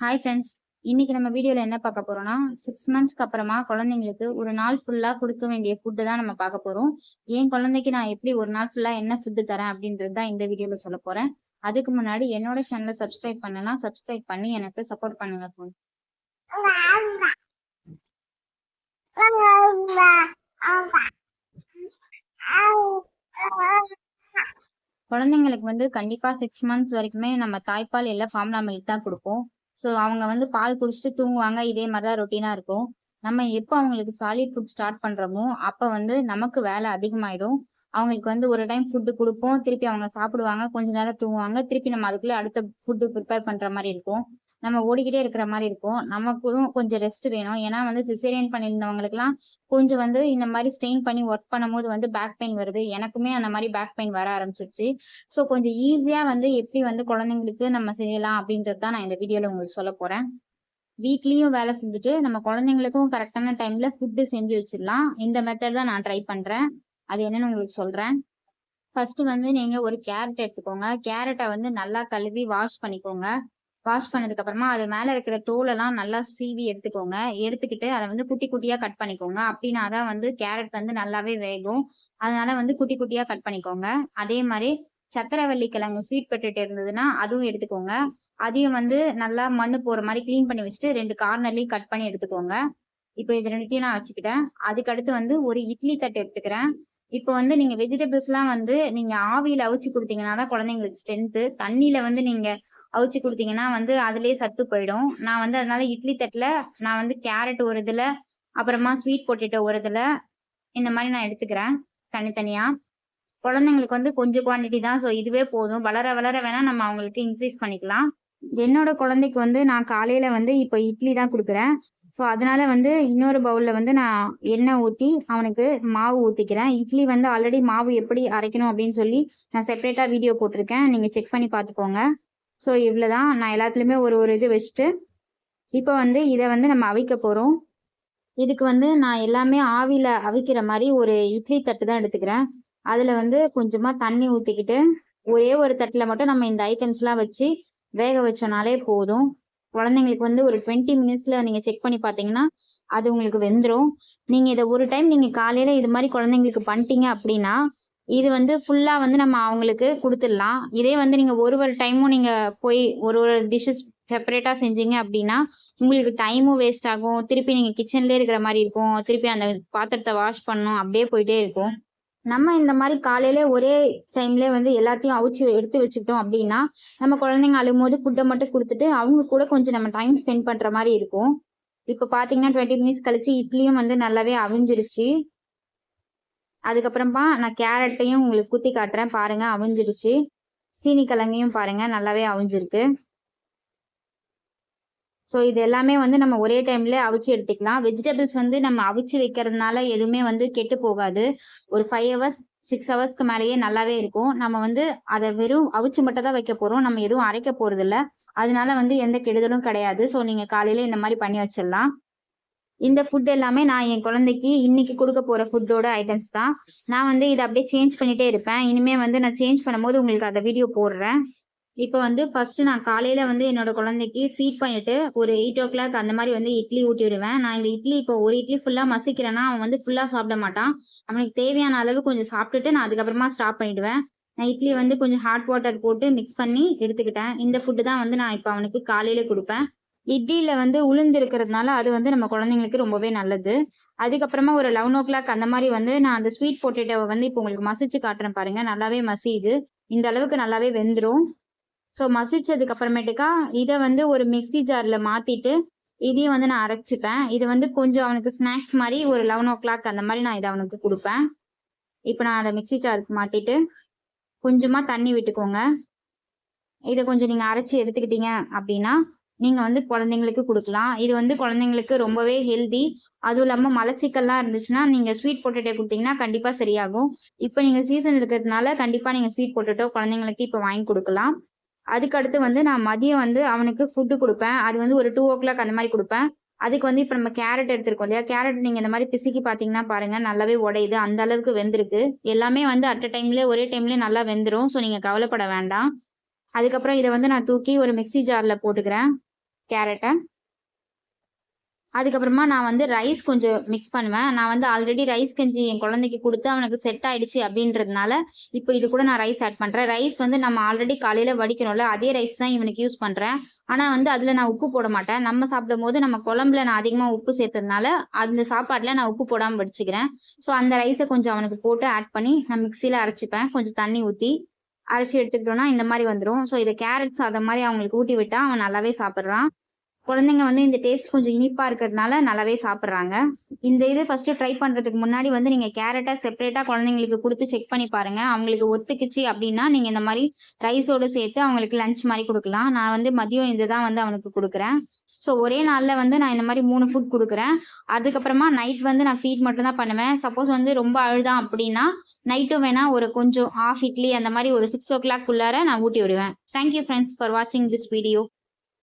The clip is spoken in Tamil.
ஹாய் ஃப்ரெண்ட்ஸ் இன்னைக்கு நம்ம வீடியோல என்ன பார்க்க போறோம்னா சிக்ஸ் மந்த்ஸ்க்கு அப்புறமா குழந்தைங்களுக்கு ஒரு நாள் ஃபுல்லா கொடுக்க வேண்டிய ஃபுட்டு தான் நம்ம பார்க்க போறோம். என் குழந்தைக்கு நான் எப்படி ஒரு நாள் ஃபுல்லா என்ன ஃபுட்டு தரேன் அப்படின்றது தான் இந்த வீடியோல சொல்ல போறேன். அதுக்கு முன்னாடி என்னோட சேனலை சப்ஸ்கிரைப் பண்ணலாம். சப்ஸ்கிரைப் பண்ணி எனக்கு சப்போர்ட் பண்ணுங்க ஃபோன் குழந்தைங்களுக்கு வந்து கண்டிப்பா சிக்ஸ் மந்த்ஸ் வரைக்குமே நம்ம தாய்ப்பால் இல்லை ஃபார்முலா மில்க் தான் கொடுப்போம். ஸோ அவங்க வந்து பால் குடிச்சிட்டு தூங்குவாங்க. இதே மாதிரி தான் ரொட்டீனா இருக்கும். நம்ம எப்போ அவங்களுக்கு சாலிட் ஃபுட் ஸ்டார்ட் பண்றோமோ அப்போ வந்து நமக்கு வேலை அதிகமாயிடும். அவங்களுக்கு வந்து ஒரு டைம் ஃபுட்டு கொடுப்போம். திருப்பி அவங்க சாப்பிடுவாங்க. கொஞ்ச நேரம் தூங்குவாங்க. திருப்பி நம்ம அதுக்குள்ள அடுத்த ஃபுட்டு ப்ரிப்பேர் பண்ற மாதிரி இருக்கும். நம்ம ஓடிக்கிட்டே இருக்கிற மாதிரி இருக்கும். நமக்கும் கொஞ்சம் ரெஸ்ட் வேணும். ஏன்னா வந்து சிசேரியன் பண்ணியிருந்தவங்களுக்குலாம் கொஞ்சம் வந்து இந்த மாதிரி ஸ்ட்ரெயின் பண்ணி ஒர்க் பண்ணும்போது வந்து பேக் பெயின் வருது. எனக்குமே அந்த மாதிரி பேக் பெயின் வர ஆரம்பிச்சிருச்சு. ஸோ கொஞ்சம் ஈஸியாக வந்து எப்படி வந்து குழந்தைங்களுக்கு நம்ம செய்யலாம் அப்படின்றது தான் நான் இந்த வீடியோவில் உங்களுக்கு சொல்ல போகிறேன் வீட்லேயும் வேலை செஞ்சுட்டு நம்ம குழந்தைங்களுக்கும் கரெக்டான டைமில் ஃபுட்டு செஞ்சு வச்சிடலாம். இந்த மெத்தட் தான் நான் ட்ரை பண்ணுறேன் அது என்னன்னு உங்களுக்கு சொல்கிறேன் ஃபர்ஸ்ட் வந்து நீங்கள் ஒரு கேரட் எடுத்துக்கோங்க. கேரட்டை வந்து நல்லா கழுவி வாஷ் பண்ணிக்கோங்க. வாஷ் பண்ணதுக்கு அப்புறமா அது மேல இருக்கிற தோலெல்லாம் நல்லா சீவி எடுத்துக்கோங்க. எடுத்துக்கிட்டு அதை வந்து குட்டி குட்டியா கட் பண்ணிக்கோங்க. அப்படின்னா தான் வந்து கேரட் வந்து நல்லாவே வேகும். அதனால வந்து குட்டி குட்டியா கட் பண்ணிக்கோங்க. அதே மாதிரி சக்கரவள்ளி கிழங்கு ஸ்வீட் பொட்டேட்டோ இருந்ததுன்னா அதுவும் எடுத்துக்கோங்க. அதையும் வந்து நல்லா மண்ணு போற மாதிரி க்ளீன் பண்ணி வச்சுட்டு ரெண்டு கார்னர்லயும் கட் பண்ணி எடுத்துக்கோங்க. இப்போ இது ரெண்டுத்தையும் நான் வச்சுக்கிட்டேன். அதுக்கடுத்து வந்து ஒரு இட்லி தட்டு எடுத்துக்கிறேன். இப்போ வந்து நீங்க வெஜிடபிள்ஸ்லாம் வந்து நீங்க ஆவியில அவிச்சு கொடுத்தீங்கன்னா தான் குழந்தைங்களுக்கு ஸ்ட்ரென்த்து தண்ணியில வந்து நீங்க அவிச்சு கொடுத்தீங்கன்னா வந்து அதுலேயே சத்து போயிடும். நான் வந்து அதனால இட்லி தட்டில் நான் வந்து கேரட் ஒரு இதில் அப்புறமா ஸ்வீட் பொட்டேட்டோ ஒரு இதில் இந்த மாதிரி நான் எடுத்துக்கிறேன் தனித்தனியாக குழந்தைங்களுக்கு வந்து கொஞ்சம் குவாண்டிட்டி தான் ஸோ இதுவே போதும். வளர வளர வேணால் நம்ம அவங்களுக்கு இன்க்ரீஸ் பண்ணிக்கலாம். என்னோட குழந்தைக்கு வந்து நான் காலையில் வந்து இப்போ இட்லி தான் கொடுக்குறேன். ஸோ அதனால வந்து இன்னொரு பவுலில் வந்து நான் எண்ணெய் ஊற்றி அவனுக்கு மாவு ஊற்றிக்கிறேன் இட்லி வந்து ஆல்ரெடி மாவு எப்படி அரைக்கணும் அப்படின்னு சொல்லி நான் செப்பரேட்டாக வீடியோ போட்டிருக்கேன். நீங்கள் செக் பண்ணி பார்த்துக்கோங்க. ஸோ இவ்வளோ தான் நான் எல்லாத்துலேயுமே ஒரு ஒரு இது வச்சுட்டு இப்போ வந்து இதை வந்து நம்ம அவிக்க போகிறோம் இதுக்கு வந்து நான் எல்லாமே ஆவியில் அவிக்கிற மாதிரி ஒரு இட்லி தட்டு தான் எடுத்துக்கிறேன். அதில் வந்து கொஞ்சமாக தண்ணி ஊற்றிக்கிட்டு ஒரே ஒரு தட்டில் மட்டும் நம்ம இந்த ஐட்டம்ஸ்லாம் வச்சு வேக வச்சோனாலே போதும். குழந்தைங்களுக்கு வந்து ஒரு டுவெண்ட்டி மினிட்ஸில் நீங்கள் செக் பண்ணி பார்த்தீங்கன்னா அது உங்களுக்கு வெந்துடும் நீங்கள் இதை ஒரு டைம் நீங்கள் காலையில் இது மாதிரி குழந்தைங்களுக்கு பண்ணிட்டீங்க அப்படின்னா இது வந்து ஃபுல்லாக வந்து நம்ம அவங்களுக்கு கொடுத்துடலாம். இதே வந்து நீங்கள் ஒரு ஒரு டைமும் நீங்கள் போய் ஒரு ஒரு டிஷ்ஷஸ் செப்பரேட்டாக செஞ்சீங்க அப்படின்னா உங்களுக்கு டைமும் வேஸ்ட் ஆகும். திருப்பி நீங்கள் கிச்சன்லேயே இருக்கிற மாதிரி இருக்கும். திருப்பி அந்த பாத்திரத்தை வாஷ் பண்ணும். அப்படியே போயிட்டே இருக்கும். நம்ம இந்த மாதிரி காலையில ஒரே டைம்ல வந்து எல்லாத்தையும் அவிச்சு எடுத்து வச்சுக்கிட்டோம் அப்படின்னா நம்ம குழந்தைங்க அழும்போது ஃபுட்டை மட்டும் கொடுத்துட்டு அவங்க கூட கொஞ்சம் நம்ம டைம் ஸ்பெண்ட் பண்ற மாதிரி இருக்கும். இப்போ பாத்தீங்கன்னா டுவெண்ட்டி மினிட்ஸ் கழிச்சு இட்லியும் வந்து நல்லாவே அவிஞ்சிருச்சு. அதுக்கப்புறமா நான் கேரட்டையும் உங்களுக்கு குத்தி காட்டுறேன். பாருங்க அவிஞ்சிடுச்சு. சீனிக்கிழங்கையும் பாருங்க நல்லாவே அவிஞ்சிருக்கு. ஸோ இது எல்லாமே வந்து நம்ம ஒரே டைம்ல அவிச்சு எடுத்துக்கலாம். வெஜிடபிள்ஸ் வந்து நம்ம அவிச்சு வைக்கிறதுனால எதுவுமே வந்து கெட்டு போகாது. ஒரு ஃபைவ் ஹவர்ஸ் சிக்ஸ் ஹவர்ஸ்க்கு மேலேயே நல்லாவே இருக்கும். நம்ம வந்து அதை வெறும் அவிச்சு மட்டும் தான் வைக்க போறோம். நம்ம எதுவும் அரைக்க போறது இல்லை அதனால வந்து எந்த கெடுதலும் கிடையாது. ஸோ நீங்க காலையில இந்த மாதிரி பண்ணி வச்சிடலாம். இந்த ஃபுட் எல்லாமே நான் என் குழந்தைக்கு இன்னைக்கு கொடுக்க போற ஃபுட்டோட ஐட்டம்ஸ் தான். நான் வந்து இதை அப்படியே சேஞ்ச் பண்ணிட்டே இருப்பேன். இனிமே வந்து நான் சேஞ்ச் பண்ணும்போது உங்களுக்கு அந்த வீடியோ போடுறேன். இப்போ வந்து ஃபர்ஸ்ட் நான் காலையில வந்து என்னோட குழந்தைக்கு ஃபீட் பண்ணிட்டு ஒரு எயிட் ஓ கிளாக் அந்த மாதிரி வந்து இட்லி ஊட்டி விடுவேன் நான் இந்த இட்லி இப்போ ஒரு இட்லி ஃபுல்லா மசிக்கிறேன்னா அவன் வந்து ஃபுல்லா சாப்பிட மாட்டான். அவனுக்கு தேவையான அளவு கொஞ்சம் சாப்பிட்டுட்டு நான் அதுக்கப்புறமா ஸ்டாப் பண்ணிடுவேன். நான் இட்லி வந்து கொஞ்சம் ஹாட் வாட்டர் போட்டு மிக்ஸ் பண்ணி எடுத்துக்கிட்டேன். இந்த ஃபுட்டு தான் வந்து நான் இப்போ அவனுக்கு காலையில கொடுப்பேன். இட்லியில் வந்து உளுந்து இருக்கிறதுனால அது வந்து நம்ம குழந்தைங்களுக்கு ரொம்பவே நல்லது. அதுக்கப்புறமா ஒரு லெவன் ஓ கிளாக் அந்த மாதிரி வந்து நான் அந்த ஸ்வீட் பொட்டேட்டோவை வந்து இப்போ உங்களுக்கு மசிச்சு காட்டுறேன் பாருங்க. நல்லாவே மசியுது. இந்த அளவுக்கு நல்லாவே வெந்துடும் ஸோ மசிச்சதுக்கு அப்புறமேட்டுக்கா இதை வந்து ஒரு மிக்ஸி ஜாரில் மாற்றிட்டு இதையும் வந்து நான் அரைச்சிப்பேன். இது வந்து கொஞ்சம் அவனுக்கு ஸ்நாக்ஸ் மாதிரி ஒரு லெவன் ஓ கிளாக் அந்த மாதிரி நான் இதை அவனுக்கு கொடுப்பேன். இப்போ நான் அதை மிக்ஸி ஜாருக்கு மாற்றிட்டு கொஞ்சமாக தண்ணி விட்டுக்கோங்க. இதை கொஞ்சம் நீங்கள் அரைச்சி எடுத்துக்கிட்டீங்க அப்படின்னா நீங்கள் வந்து குழந்தைங்களுக்கு கொடுக்கலாம். இது வந்து குழந்தைங்களுக்கு ரொம்பவே ஹெல்தி அதுவும் இல்லாமல் மலச்சிக்கல்லாம் இருந்துச்சுன்னா நீங்கள் ஸ்வீட் பொட்டேட்டோ கொடுத்தீங்கன்னா கண்டிப்பாக சரியாகும். இப்போ நீங்கள் சீசன் இருக்கிறதுனால கண்டிப்பாக நீங்கள் ஸ்வீட் பொட்டேட்டோ குழந்தைங்களுக்கு இப்போ வாங்கி கொடுக்கலாம். அதுக்கடுத்து வந்து நான் மதியம் வந்து அவனுக்கு ஃபுட்டு கொடுப்பேன். அது வந்து ஒரு டூ ஓ கிளாக் அந்த மாதிரி கொடுப்பேன். அதுக்கு வந்து இப்போ நம்ம கேரட் எடுத்திருக்கோம் இல்லையா? கேரட் நீங்கள் இந்த மாதிரி பிசுக்கி பார்த்தீங்கன்னா பாருங்கள் நல்லாவே உடையுது. அந்த அளவுக்கு வெந்திருக்கு. எல்லாமே வந்து அட் அ டைம்ல ஒரே டைம்லேயே நல்லா வெந்துடும் ஸோ நீங்கள் கவலைப்பட வேண்டாம். அதுக்கப்புறம் இதை வந்து நான் தூக்கி ஒரு மிக்ஸி ஜாரில் போட்டுக்கிறேன். கேரட்டை. அதுக்கப்புறமா நான் வந்து ரைஸ் கொஞ்சம் மிக்ஸ் பண்ணுவேன். நான் வந்து ஆல்ரெடி ரைஸ் கஞ்சி என் குழந்தைக்கு கொடுத்து அவனுக்கு செட் ஆயிடுச்சு அப்படின்றதுனால இப்போ இது கூட நான் ரைஸ் ஆட் பண்ணுறேன் ரைஸ் வந்து நம்ம ஆல்ரெடி காலையில் வடிக்கணும்ல அதே ரைஸ் தான் இவனுக்கு யூஸ் பண்ணுறேன் ஆனால் வந்து அதில் நான் உப்பு போட மாட்டேன். நம்ம சாப்பிடும் போது நம்ம குழம்புல நான் அதிகமாக உப்பு சேர்த்ததுனால அந்த சாப்பாட்டில் நான் உப்பு போடாமல் வடிச்சுக்கிறேன். ஸோ அந்த ரைஸை கொஞ்சம் அவனுக்கு போட்டு ஆட் பண்ணி நான் மிக்சியில் அரைச்சிப்பேன். கொஞ்சம் தண்ணி ஊற்றி அரைச்சி எடுத்துக்கிட்டோன்னா இந்த மாதிரி வந்துடும் ஸோ இதை கேரட்ஸ் அதை மாதிரி அவங்களுக்கு ஊட்டி விட்டால் அவன் நல்லாவே சாப்பிட்றான். குழந்தைங்க வந்து இந்த டேஸ்ட் கொஞ்சம் இனிப்பாக இருக்கிறதுனால நல்லாவே சாப்பிட்றாங்க. இந்த இது ஃபஸ்ட்டு ட்ரை பண்ணுறதுக்கு முன்னாடி வந்து நீங்கள் கேரட்டாக செப்பரேட்டாக குழந்தைங்களுக்கு கொடுத்து செக் பண்ணி பாருங்கள் அவங்களுக்கு ஒத்துக்குச்சு அப்படின்னா நீங்கள் இந்த மாதிரி ரைஸோடு சேர்த்து அவங்களுக்கு லஞ்ச் மாதிரி கொடுக்கலாம். நான் வந்து மதியம் இது தான் வந்து அவனுக்கு கொடுக்குறேன். ஸோ ஒரே நாளில் வந்து நான் இந்த மாதிரி மூணு ஃபுட் கொடுக்குறேன். அதுக்கப்புறமா நைட் வந்து நான் ஃபீட் மட்டும் தான் பண்ணுவேன். சப்போஸ் வந்து ரொம்ப அழுதான் அப்படின்னா நைட்டும் வேணால் ஒரு கொஞ்சம் ஆஃப் இட்லி அந்த மாதிரி ஒரு சிக்ஸ் ஓ கிளாக் உள்ளார நான் ஊட்டி விடுவேன். தேங்க்யூ ஃப்ரெண்ட்ஸ் ஃபார் வாட்சிங் திஸ் வீடியோ